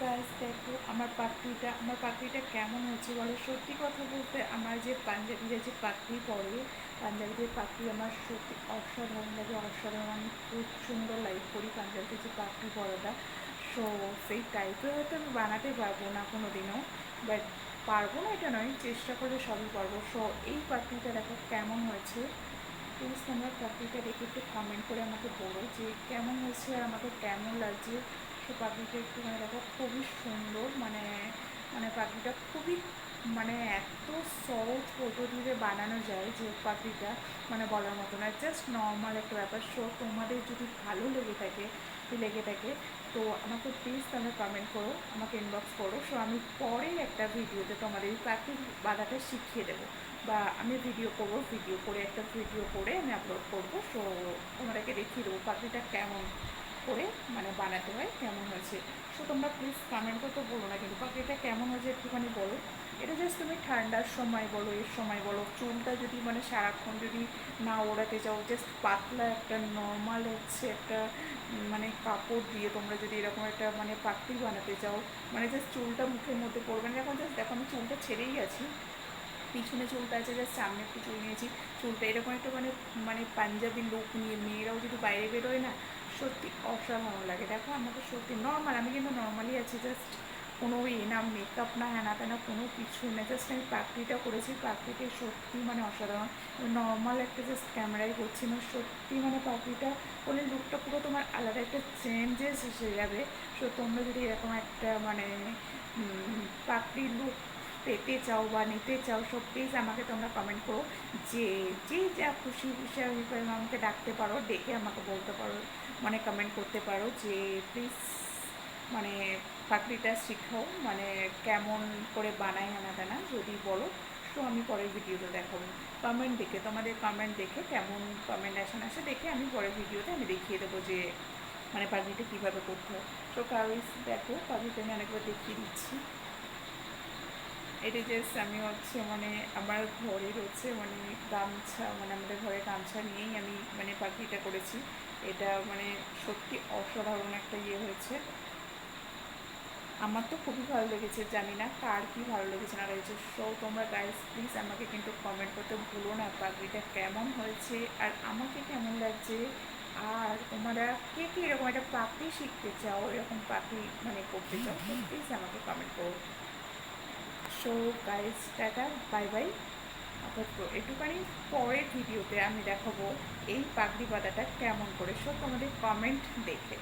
গাছ দেখো, আমার পাখিটা আমার পাখিটা কেমন হয়েছে বলো? সত্যি কথা বলতে আমার যে পাঞ্জাবিরা যে পাখি পরে, পাঞ্জাবিদের পাখি আমার সত্যি অসাধারণ লাগে, অসাধারণ। আমি খুব সুন্দর লাইক করি পাঞ্জাবিতে যে পাখি পরাটা। সো সেই টাইপের হয়তো আমি বানাতে পারব না কোনো দিনও বাট পারব না এটা নয়, চেষ্টা করলে সবই পারব। সো এই পাখিটা দেখো কেমন হয়েছে? প্লিজ তোমরা পাখিটা দেখে একটু কমেন্ট করে আমাকে বলো যে কেমন হয়েছে আর আমাকে কেমন লাগছে? সে পাখিটা একটুখানি দেখো খুবই সুন্দর মানে মানে পাখিটা খুবই মানে এত সহজ পদ্ধতিতে বানানো যায় যে পাখিটা মানে বলার মতো না জাস্ট নর্মাল একটা ব্যাপার। সো তোমাদের যদি ভালো লেগে থাকে লেগে থাকে, তো আমাকে প্লিজ তোমরা কমেন্ট করো, আমাকে ইনবক্স করো। সো আমি পরে একটা ভিডিওতে তোমাদের এই পাখির বাধাটা শিখিয়ে দেবো। বা আমি ভিডিও করব ভিডিও করে একটা ভিডিও করে আমি আপলোড করব। সো তোমাদেরকে দেখিয়ে দেবো পাখিটা কেমন। করে মানে বানাতে হয়, কেমন হয়েছে? সো তোমরা প্লিজ কমেন্ট করতে বলো না কিন্তু পাখিটা কেমন হয়েছে একটুখানি বলো। এটা জাস্ট তুমি ঠান্ডার সময় বলো, এর সময় বলো, চুলটা যদি মানে সারাক্ষণ যদি না ওড়াতে চাও জাস্ট পাতলা একটা নর্মাল হচ্ছে একটা মানে কাপড় দিয়ে তোমরা যদি এরকম একটা মানে পাখি বানাতে চাও মানে জাস্ট চুলটা মুখের মধ্যে পড়বে না। এখন জাস্ট দেখো, আমি চুলটা ছেড়েই আছি। পিছনে চুলটা আছে জাস্ট সামনে একটু চুল নিয়েছি। চুলটা এরকম একটা মানে মানে পাঞ্জাবি লুক নিয়ে, মেয়েরাও যদি বাইরে বেরোয় না সত্যি অসাধারণ লাগে। দেখো আমাকে সত্যি নর্মাল আমি কিন্তু নর্মালি আছি জাস্ট কোনো ইয়ে না মেকআপ না হ্যানা তেনা কোনো কিছু না। জাস্ট আমি পাখরিটা করেছি পাখরিটা সত্যি মানে অসাধারণ। নর্মাল একটা জাস্ট ক্যামেরায় করছি না সত্যি মানে পাখিটা করলে লুকটা পুরো তোমার আলাদা একটা চেঞ্জেস এসে যাবে। সো তোমরা যদি এরকম একটা মানে পাখির লুক পেতে চাও বা নিতে চাও, সব প্লিজ আমাকে তোমরা কমেন্ট করো। যে যে যা খুশি খুশি আমাকে ডাকতে পারো, ডেকে আমাকে বলতে পারো মানে কমেন্ট করতে পারো যে প্লিজ মানে পাখিটা শিখাও মানে কেমন করে বানাই আনা না, যদি বলো, তো আমি পরের ভিডিওতে দেখাবো। কমেন্ট দেখে, তোমাদের কমেন্ট দেখে কেমন কমেন্ট আসেন আসে, দেখে আমি পরের ভিডিওতে আমি দেখিয়ে দেবো যে মানে পাখিটা কীভাবে করতে হয়। তো কাউরিস দেখো পাখিটা আমি অনেকবার দেখিয়ে দিচ্ছি। এটা জাস্ট আমি হচ্ছে মানে আমার ঘরের রয়েছে মানে গামছা মানে আমাদের ঘরে গামছা নিয়েই আমি মানে পাখিটা করেছি। এটা মানে সত্যি অসাধারণ একটা ইয়ে হয়েছে। আমার তো খুবই ভালো লেগেছে, জানি না কার কি ভালো লেগেছে না লেগেছে। সো তোমরা গাইজ প্লিজ আমাকে কিন্তু কমেন্ট করতে ভুলো না পাখিটা কেমন হয়েছে আর আমাকে কেমন লাগছে। আর তোমরা কে কে এরকম একটা পাখি শিখতে চাও, এরকম পাখি মানে করতে চাও প্লিজ আমাকে কমেন্ট করো। So guys tata bye bye আপাতত একটুখানি পরের ভিডিওতে আমি দেখাবো এই পাগড়ি বাঁধাটা কেমন করে। সব তোমাদের কমেন্ট দেখে।